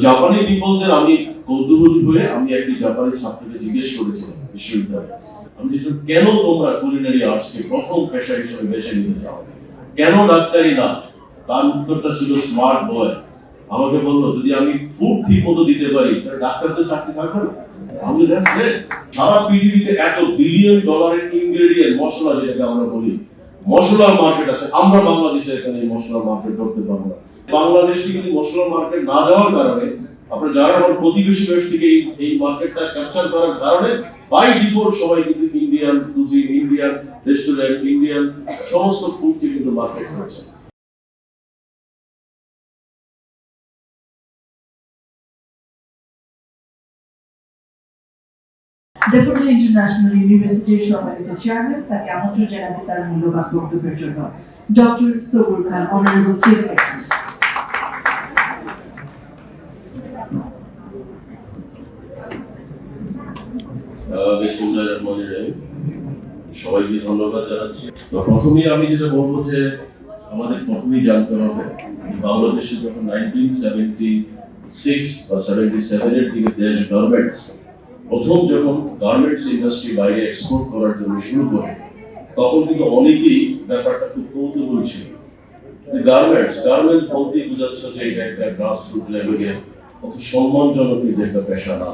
জাপানি পিপলদের আমি কৌতূহলী হয়ে আমি একটি জাপানি ছাত্রকে জিজ্ঞেস করেছিলাম বিশ্ববিদ্যালয়ে আমি জিজ্ঞেস কেন তোমরা কুলিনারি আর্টসকে প্রথম পেশা হিসেবে বেছে নিতে চাও? কেন ডাক্তারি না? তার উত্তরটা ছিল স্মার্ট বয়। আমাকে বলল যদি আমি ফুড ঠিক মতো দিতে পারি তাহলে ডাক্তার তো চাকরি থাকবে না। আমি বলি, "That's great." সারা পৃথিবীতে এত বিলিয়ন ডলারের ইনগ্রেডিয়েন্ট মশলা যেটাকে আমরা বলি মশলার মার্কেট আছে আমরা বাংলাদেশে এখানে মশলার মার্কেট করতে পারব না। বাংলাদেশকে কিন্তু মশলার মার্কেট না যাওয়ার কারণে আপনারা যারা আমার প্রতিবেশী দেশ থেকে এই মার্কেটটা ক্যাপচার করার কারণে বাই ডিফল্ট সবাই কিন্তু Indian cuisine Indian restaurant Indian সমস্ত ফুডকে কিন্তু মার্কেট করেছে। ডেপুটি ইন্টারন্যাশনাল ইউনিভার্সিটির সম্মানিত চেয়ারম্যান তাকে আমন্ত্রণ জানাচ্ছি তার মূল্যবান বক্তব্যের জন্য। ডক্টর সবুর খান অনারেবল সবাইকে ধন্যবাদ জানাচ্ছি। তো প্রথমেই আমি যেটা বলব যে, আমাদের প্রথমেই জানতে হবে বাংলাদেশে যখন নাইনটিন সেভেন্টি সিক্স বা সেভেন্টি সেভেনের দিকে দেশ প্রথম যখন গার্মেন্টস ইন্ডাস্ট্রি বাইরে এক্সপোর্ট করার জন্য শুরু করে, তখন কিন্তু অনেকেই ব্যাপারটা খুব কৌতূহল ছিল। গার্মেন্টস গার্মেন্টস বলতেই বোঝাচ্ছে যে এটা একটা গ্রাস রুট লেভেলে অত সম্মানজনক একটা পেশা না।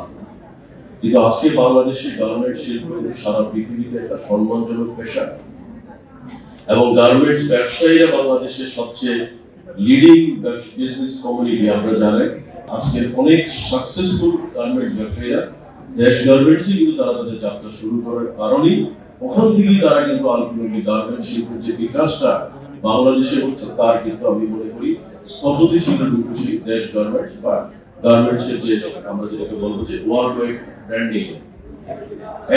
কিন্তু আজকে বাংলাদেশের গার্মেন্ট শিল্প সারা পৃথিবীতে একটা সম্মানজনক পেশা। এবং গার্মেন্টস ব্যবসায়ীরা বাংলাদেশের সবচেয়ে লিডিং বিজনেস কমিউনিটি আমরা জানেন আজকের অনেক সাকসেসফুল গার্মেন্ট ব্যবসায়ীরা। দেশ গার্মেন্টসই কিন্তু তারা তাদের যাত্রা শুরু করার কারণেই ওখান থেকেই তারা কিন্তু আলটিমেটলি গার্মেন্ট শিল্পের যে বিকাশটা বাংলাদেশে হচ্ছে, তার কিন্তু আমি মনে করি স্থপতি ছিল রূপসী দেশ গার্মেন্টস বা গার্মেন্টসের যে, আমরা যেটাকে বলব যে ওয়ার্ল্ড ওয়াইড ব্র্যান্ডিং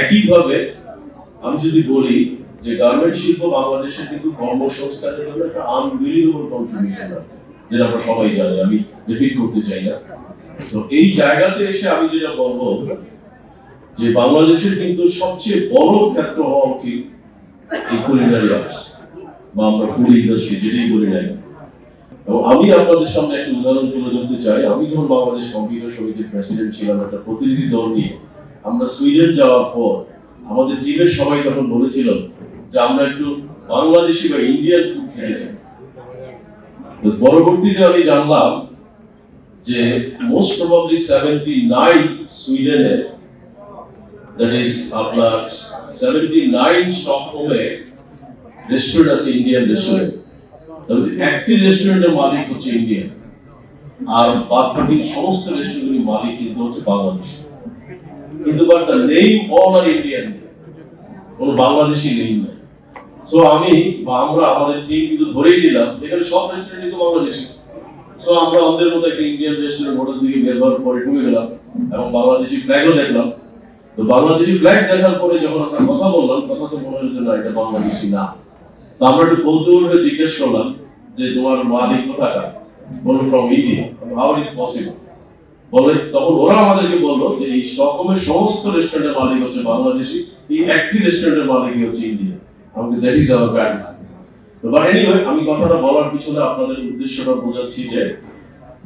একইভাবে আমি যদি বলি যে গার্মেন্ট শিল্প বাংলাদেশে কিন্তু কর্মসংস্থানের জন্য একটা আনবিলিভেবল কন্ট্রিবিউশন যেটা আমরা সবাই জানি। আমি রিপিট করতে চাই না। তো এই জায়গাতে এসে আমি যেটা বলব, যে বাংলাদেশের কিন্তু সবচেয়ে বড় ক্ষেত্র হওয়া উচিত এই কুলিনারি বা আমরা ফুড ইন্ডাস্ট্রি যেটাই বলি না। এবং আমি আপনাদের সামনে একটা উদাহরণ তুলে ধরতে চাই। আমি যখন বাংলাদেশ কম্পিউটার সমিতির প্রেসিডেন্ট ছিলাম একটা প্রতিনিধি দল নিয়ে, আমরা সুইডেন যাওয়ার পর আমাদের টিমের সবাই তখন বলেছিল যে আমরা একটু বাংলাদেশি বা ইন্ডিয়ান ফুড খেতে চাই। পরবর্তীতে আমি জানলাম যে মোস্ট প্রবাবলি সেভেন্টি নাইন সুইডেনে দ্যাট ইজ আপনার সেভেন্টি নাইন স্টকহোমে রেস্টুরেন্ট আছে ইন্ডিয়ান রেস্টুরেন্ট একটি রেস্টুরেন্টের মালিক হচ্ছে ইন্ডিয়ান আর সমস্ত মালিক কিন্তু হচ্ছে বাংলাদেশ কিন্তু but the name all are Indian Bangladeshi নেই নাই। সো আমি আমরা, আমাদের টিম কিন্তু ধরেই নিলাম এখানে সব রেস্টুরেন্ট কিন্তু বাংলাদেশি। সো আমরা আমাদের মতো একটা ইন্ডিয়ান রেস্টুরেন্ট হোটেল থেকে বের হওয়ার পরে ঢুকে গেলাম এবং বাংলাদেশি ফ্ল্যাগও দেখলাম। তো বাংলাদেশি ফ্ল্যাগ দেখার পরে যখন আমরা কথা বললাম কথা তো মনে হচ্ছে না, এটা বাংলাদেশি না। আমরা একটু জিজ্ঞেস করলাম যে তোমার মালিক কোথাকার? From India how is possible বলে, তখন ওরা আমাদেরকে বলল যে এই স্টকহোমের সমস্ত রেস্টুরেন্টের মালিক হচ্ছে বাংলাদেশি, এই একটি রেস্টুরেন্টের মালিকই হচ্ছে ইন্ডিয়া আমাকে that is our but anyway আমি কথাটা বলার পিছনে আপনাদের উদ্দেশ্যটা বোঝাচ্ছি যে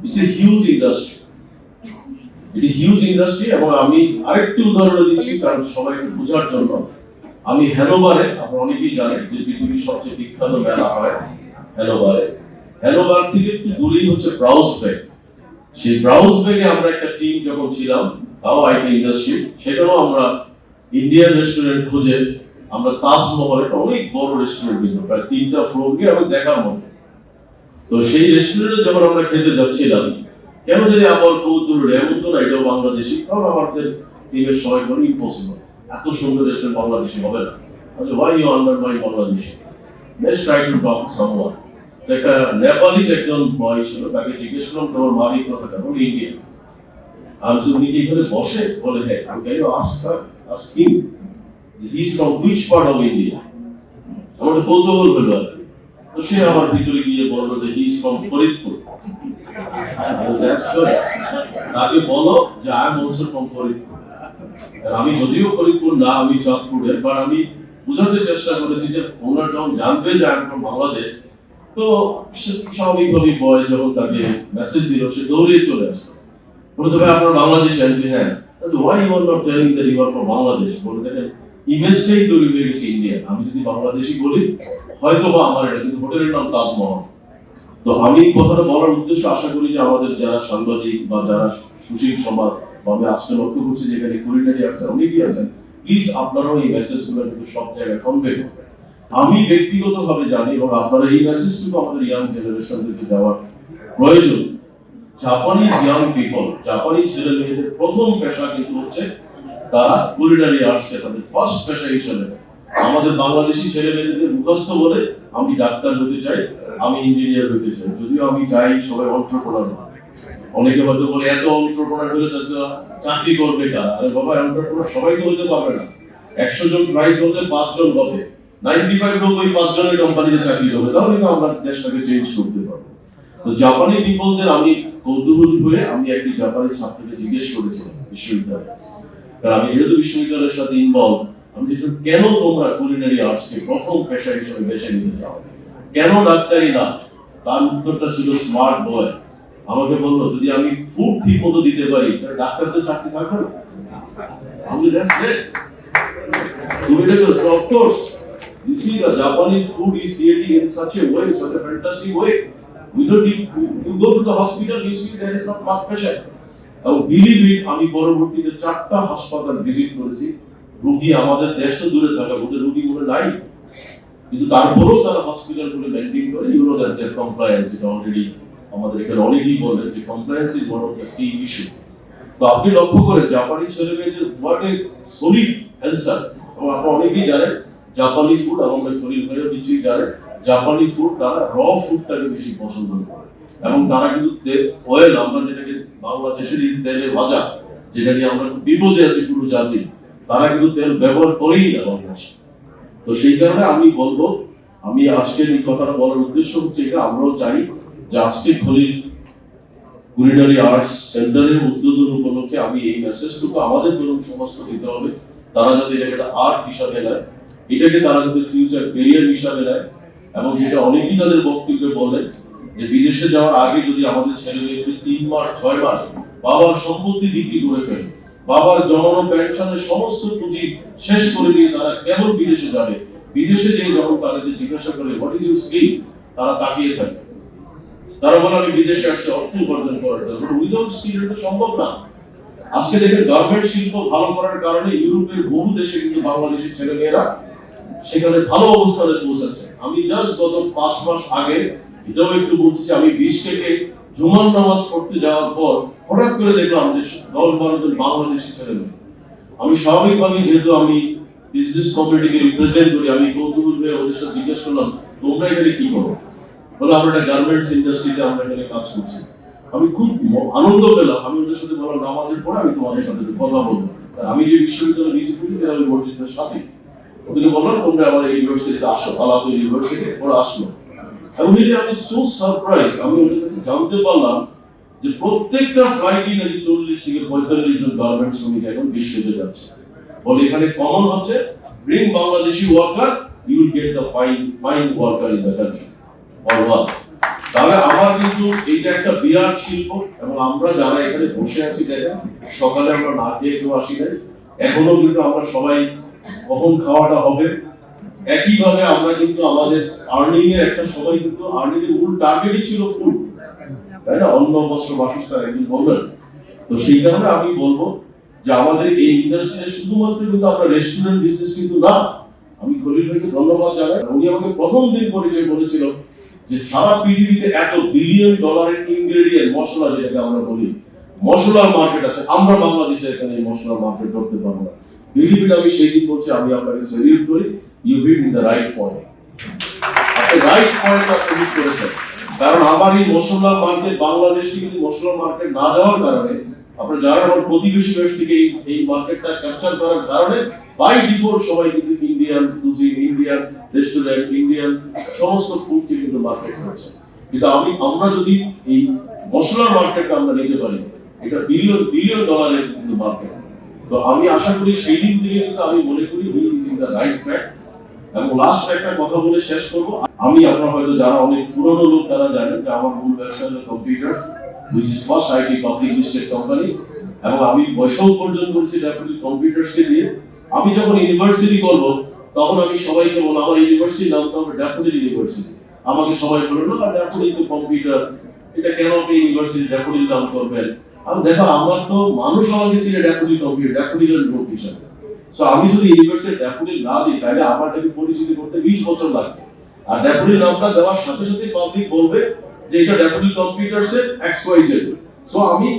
ইটস এ হিউজ ইন্ডাস্ট্রি এটি হিউজ ইন্ডাস্ট্রি এবং আমি আরেকটি উদাহরণ দিচ্ছি, কারণ সবাইকে বোঝার জন্য। আমি হ্যানোভারে আপনারা অনেকেই জানেন যে পৃথিবীর সবচেয়ে বিখ্যাত মেলা হয় হ্যানোভারে হ্যানোভার থেকে একটু দূরেই হচ্ছে ব্রাউজ ব্যাগ সেই ব্রাউজ ব্যাগে আমরা একটা টিম যখন ছিলাম, তাও আইটি ইন্ডাস্ট্রি সেখানেও আমরা ইন্ডিয়ান রেস্টুরেন্ট খুঁজে আমরা তাজমহল একটা অনেক বড় রেস্টুরেন্ট কিন্তু প্রায় তিনটা ফ্লোর গিয়ে আমি দেখার মতো। তো সেই রেস্টুরেন্টে যখন আমরা খেতে যাচ্ছিলাম, কেন যদি আবার কৌতুল এমন না এটাও বাংলাদেশি, কারণ আমাদের টিমের সবাই বলে ইম্পসিবল এত সুন্দর রেস্টুরেন্ট বাংলাদেশি হবে না। আচ্ছা why you under my try to talk someone একটা একজন বয় ছিল, তাকে জিজ্ঞেস করলাম, তোমার মালিক কথা বলে ইন্ডিয়া আমি তো উনি কি এখানে বসে? বলে হ্যাঁ আমি you ask ask is from part of India আমার তো সে আমার ভিতরে গিয়ে বলল যে ইজ ফ্রম ফরিদপুর তাকে বলো যে আই এম ফ্রম ফরিদপুর আমি যদিও ফরিদপুর না, আমি চাঁদপুরের বাট আমি বোঝাতে চেষ্টা করেছি যে ওনার যখন জানবে যে আমি বাংলাদেশ, তো স্বাভাবিকভাবেই বয় যখন তাকে মেসেজ দিল, সে দৌড়িয়ে চলে আসলো। প্রথমে আপনার হ্যাঁ। Why you are telling from Bangladesh? বলে, দেখেন ইমেজটাই তৈরি হয়ে গেছে আমি যদি বাংলাদেশি বলি হয়তো বা আমার এটা, কিন্তু হোটেলের নাম তাজমহল। তো আমি কথাটা বলার উদ্দেশ্য আশা করি যে আমাদের যারা সাংবাদিক বা যারা সুশীল সমাজ বা আমি আজকে লক্ষ্য করছি যে এখানে কুলিনারি আছেন অনেকেই আছেন। প্লিজ আপনারাও এই মেসেজগুলো কিন্তু সব জায়গায় কনভে করবেন। আমি ব্যক্তিগতভাবে জানি এবং আপনারা এই মেসেজটুকু আমাদের ইয়াং জেনারেশনদেরকে দেওয়ার প্রয়োজন। জাপানিজ ইয়াং পিপল জাপানি ছেলে মেয়েদের প্রথম পেশা কিন্তু হচ্ছে তারা কুলিনারি আর্টসে তাদের ফার্স্ট পেশা হিসেবে আমাদের বাংলাদেশি ছেলে মেয়েদের মুখস্থ বলে আমি ডাক্তার হতে চাই, আমি ইঞ্জিনিয়ার হতে চাই। যদিও আমি চাই সবাই অন্ত্রপ্রনার অনেকে হয়তো বলে, এত অন্ত্রপ্রনার হলে চাকরি করবে কারা আরে বাবা অন্ত্রপ্রনার সবাই তো হতে পারবে না। একশো জন ট্রাই করলে পাঁচজন হবে। নাইনটি ফাইভ লোক ওই পাঁচজনের কোম্পানিতে চাকরি হবে, তাহলে তো আমরা দেশটাকে চেঞ্জ করতে পারব। তো জাপানি পিপলদের আমি কৌতূহলী হয়ে আমি একটি জাপানি ছাত্রকে জিজ্ঞেস করেছিলাম বিশ্ববিদ্যালয়ে। কারণ আমি যেহেতু বিশ্ববিদ্যালয়ের সাথে ইনভলভ আমি কেন তোমরা কুলিনারি আর্টসকে প্রথম পেশা হিসেবে বেছে নিতে চাও? কেন ডাক্তারি না? তার উত্তরটা ছিল স্মার্ট বয় আমাকে বলল যদি আমি ফুড ঠিক মতো দিতে পারি তাহলে ডাক্তার তো চাকরি থাকবে না আমি গ্রেট তুমি দেখো of course You see, the Japanese food is creating in such a way, such a fantastic way. We don't need, you go to the hospital, you see there is not much patient. এবং believe it আমি পরবর্তীতে চারটা হাসপাতাল visit করেছি রুগী আমাদের দূরে থাকা ওদের রুগী গুলো নাই কিন্তু তারপরেও তারা হসপিটাল করে আমাদের এখানে অনেকেই বলে যে compliance is one of the key issue তো আপনি লক্ষ্য করে জাপানি ছেলে মেয়েদের হোয়াট এ সলিড অ্যান্সার এবং আপনারা অনেকেই জানেন জাপানি ফুড এবং শরীর ভাইও কিছুই জানেন জাপানি ফুড তারা র ফুডটাকে বেশি পছন্দ করে। এবং তারা কিন্তু অয়েল আমরা যেটাকে বাংলাদেশের এই তেলে ভাজা, যেটা নিয়ে আমরা বিপদে আছি পুরো জাতি, তারা কিন্তু তেল ব্যবহার করেই না বাংলাদেশে। তো সেই কারণে আমি বলব, আমি আজকের এই কথাটা বলার উদ্দেশ্য হচ্ছে এটা, আমরাও চাই যে আজকে কুলিনারি আর্টস সেন্টারের উদ্বোধন উপলক্ষে আমি এই মেসেজটুকু আমাদের তরুণ সমাজকে দিতে হবে। তারা যাতে এটাকে একটা আর্ট হিসাবে নেয়, এটাকে তারা যাতে ফিউচার কেরিয়ার হিসাবে নেয় এবং যেটা অনেকেই তাদের বক্তব্যে বলেন যে বিদেশে যাওয়ার আগে যদি আমাদের ছেলে মেয়েদের তিন মাস, ছয় মাস বাবার সম্পত্তি বিক্রি করে ফেলে, বাবার জমানো পেনশনের সমস্ত পুঁজি শেষ করে দিয়ে তারা কেবল বিদেশে যাবে, বিদেশে যে যখন তাদেরকে জিজ্ঞাসা করে হোয়াট ইজ ইউর স্কিল তারা তাকিয়ে থাকে। তারা আমি বিদেশে আসছে, অর্থ উপার্জন করার জন্য। উইদাউট স্কিল এটা সম্ভব না। আজকে দেখেন গার্মেন্ট শিল্প ভালো করার কারণে ইউরোপের বহু দেশে কিন্তু বাংলাদেশের সেখানে ভালো অবস্থানে পৌঁছাচ্ছে। আমি জাস্ট গত পাঁচ মাস আগে এটাও একটু বলছি যে, আমি জুমার নামাজ পড়তে যাওয়ার পর হঠাৎ করে দেখলাম যে, দশ বারো জন বাংলাদেশি ছেলে আমি স্বাভাবিকভাবে যেহেতু আমি বিজনেস কমিউনিটিকে রিপ্রেজেন্ট করি, আমি কৌতূহল ওদের সাথে জিজ্ঞেস করলাম, তোমরা এখানে কি করো? বলে আমরা একটা গার্মেন্টস ইন্ডাস্ট্রিতে আমরা এখানে কাজ করছি। আমি খুব আনন্দ পেলাম। আমি ওদের সাথে বললাম নামাজের পরে আমি তোমাদের সাথে কথা বলব। আমি যে বিশ্ববিদ্যালয়ে ভিজিট করি আমি মসজিদের সাথে। ওদেরকে বললাম তোমরা আমাদের ইউনিভার্সিটিতে আসো, আলাদা ইউনিভার্সিটি ওরা আসলো। এবং আমি সো সারপ্রাইজ আমি ওদের কাছে জানতে পারলাম যে প্রত্যেকটা ফ্লাইটই নাকি চল্লিশ থেকে পঁয়তাল্লিশ জন গার্মেন্ট শ্রমিক এখন বিশ্বেতে যাচ্ছে। বলে এখানে কমন হচ্ছে bring Bangladeshi worker you get the fine fine worker in the country work তাহলে আমার কিন্তু এইটা একটা বিরাট শিল্প এবং আমরা যারা এখানে বসে আছি দেখেন সকালে আমরা না খেয়ে কেউ আসি নাই। এখনও কিন্তু আমরা সবাই কখন খাওয়াটা হবে। একইভাবে আমরা কিন্তু আমাদের আর্নিং এর একটা সময় কিন্তু আর্নিং এর মূল টার্গেটই ছিল ফুড তাই না? অন্য বস্ত্র বাসস্থান একদিন বলবেন তো সেই কারণে আমি বলব যে আমাদের এই ইন্ডাস্ট্রিতে শুধুমাত্র কিন্তু আমরা রেস্টুরেন্ট বিজনেস কিন্তু না। আমি খলিল ভাইকে ধন্যবাদ জানাই। উনি আমাকে প্রথম দিন পরিচয় বলেছিল যে সারা পৃথিবীতে এত বিলিয়ন ডলারের ইনগ্রেডিয়েন্ট মশলা যেটাকে আমরা বলি, মশলার মার্কেট আছে। আমরা বাংলাদেশে এখানে এই মশলার মার্কেট করতে পারব না। বিলিভ আমি সেই দিন বলছি, আমি আপনাকে সেলিউট করি। You hit in the right point আপনি রাইট করেছেন। কারণ আমার এই মশলার মার্কেট বাংলাদেশে কিন্তু মশলার মার্কেট না যাওয়ার কারণে, আপনারা যারা আমার প্রতিবেশী দেশ থেকে এই মার্কেটটা ক্যাপচার করার কারণে বাই ডিফল্ট সবাই কিন্তু Indian cuisine Indian restaurant Indian সমস্ত ফুডকে কিন্তু মার্কেট করেছে। কিন্তু আমি, আমরা যদি এই মশলার মার্কেটটা আমরা নিতে পারি, এটা বিলিয়ন বিলিয়ন ডলারের কিন্তু মার্কেট তো আমি আশা করি সেই দিক থেকে কিন্তু আমি মনে করি we is in the right track এবং লাস্ট একটা কথা বলে শেষ করব। আমি, আপনার হয়তো যারা অনেক পুরনো লোক তারা জানেন যে আমার মূল ব্যবসা হলো computer which is first IT public listed company এবং আমি বৈষম্য পর্যন্ত করছি ড্যাফোডিল কম্পিউটার্সকে দিয়ে আমি যখন ইউনিভার্সিটি করব তখন আমি সবাইকে বলব আমার ইউনিভার্সিটির নাম তো হবে ড্যাফোডিল ইউনিভার্সিটি আমাকে সবাই বলল, না ড্যাফোডিল তো কম্পিউটার এটা কেন আপনি ইউনিভার্সিটি ড্যাফোডিল নাম করবেন? আমি দেখো, আমার তো মানুষ আমাকে চিনে ড্যাফোডিল কম্পিউটার ড্যাফোডিলের লোক হিসাবে। সো আমি যদি ইউনিভার্সিটি ড্যাফোডিল না দিই, তাহলে আমার যদি পরিচিতি করতে বিশ বছর লাগবে। আর ড্যাফোডিল নামটা দেওয়ার সাথে সাথে পাবলিক বলবে যে এটা ড্যাফোডিল কম্পিউটার্স এর এক্স ওয়াই জেড সো আমি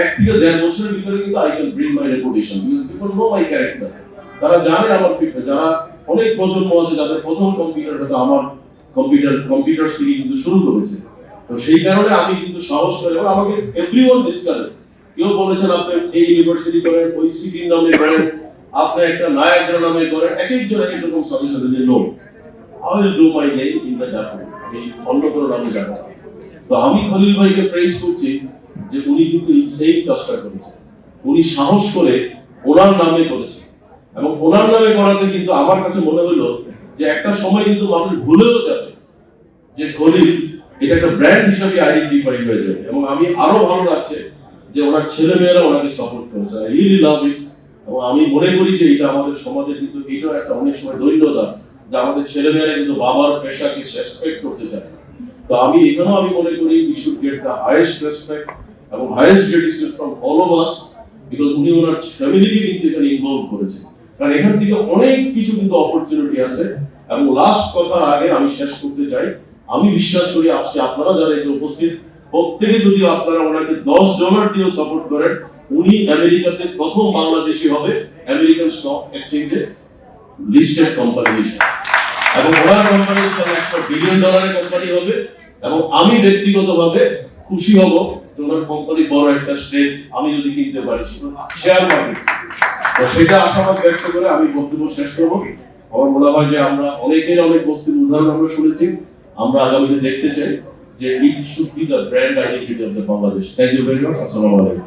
এক থেকে দেড় বছরের ভিতরে কিন্তু I can bring my reputation people know my character তারা জানে আমার ফিটনেস যারা অনেক প্রজন্ম আছে যাদের প্রথম কম্পিউটার হয়তো আমার কম্পিউটার কম্পিউটার থেকে কিন্তু শুরু করেছে। তো সেই কারণে আমি কিন্তু সাহস করে আমাকে এভরিওয়ান ডিসকারে কেউ বলেছেন আপনি এই ইউনিভার্সিটি করেন, ওই সিটির নামে করেন, আপনি একটা নায়াগ্রা নামে করেন, এক একজন এক রকম সাজেশন দিলেন no I will do my name in the Daffodil এই অন্য কোনো নামে যাব তো আমি খলিল ভাইকে প্রেস করছি যে উনি কিন্তু সেই কাজটা করেছেন। উনি সাহস করে ওনার নামে করেছেন। এবং ওনার নামে করাতে কিন্তু আমার কাছে মনে হলো যে একটা সময় কিন্তু মানুষ ভুলেও যাবে যে খলিল, এটা একটা ব্র্যান্ড হিসাবে আইডেন্টিফাই হয়ে যাবে। এবং আমি আরও ভালো লাগছে যে ওনার ছেলে মেয়েরা ওনাকে সাপোর্ট করেছে। আই লাভ ইট এবং আমি মনে করি যে এটা আমাদের সমাজে কিন্তু এটাও একটা অনেক সময় দৈন্যতা যে আমাদের ছেলে মেয়েরা কিন্তু বাবার পেশাকে রেসপেক্ট করতে চায় তো আমি এখানেও আমি মনে করি we should get the highest respect এবং highest gratitude from all of us because উনি ওনার ফ্যামিলিকে কিন্তু এখানে ইনভলভ করেছে কারণ এখান থেকে অনেক কিছু কিন্তু অপরচুনিটি আছে। এবং লাস্ট কথার আগে আমি শেষ করতে চাই। আমি বিশ্বাস করি আজকে আপনারা যারা এখানে উপস্থিত, প্রত্যেকে যদি আপনারা ওনাকে দশ ডলার দিয়ে সাপোর্ট করেন, উনি আমেরিকাতে প্রথম বাংলাদেশি হবে, আমেরিকান স্টক এক্সচেঞ্জে লিস্টেড কোম্পানি এবং ওনার কোম্পানির সঙ্গে একটা বিলিয়ন ডলারের কোম্পানি হবে। এবং আমি ব্যক্তিগতভাবে খুশি হব ওনার কোম্পানি বড় একটা স্টেক আমি যদি কিনতে পারি শেয়ার মার্কেট সেটা আশাবাদ ব্যক্ত করে আমি বক্তব্য শেষ করব আমার মনে হয় যে আমরা অনেকের অনেক বস্তির উদাহরণ আমরা শুনেছি। আমরা আগামীতে দেখতে চাই যে it should be the brand identity of the Bangladesh. Thank you very much আসসালামু আলাইকুম।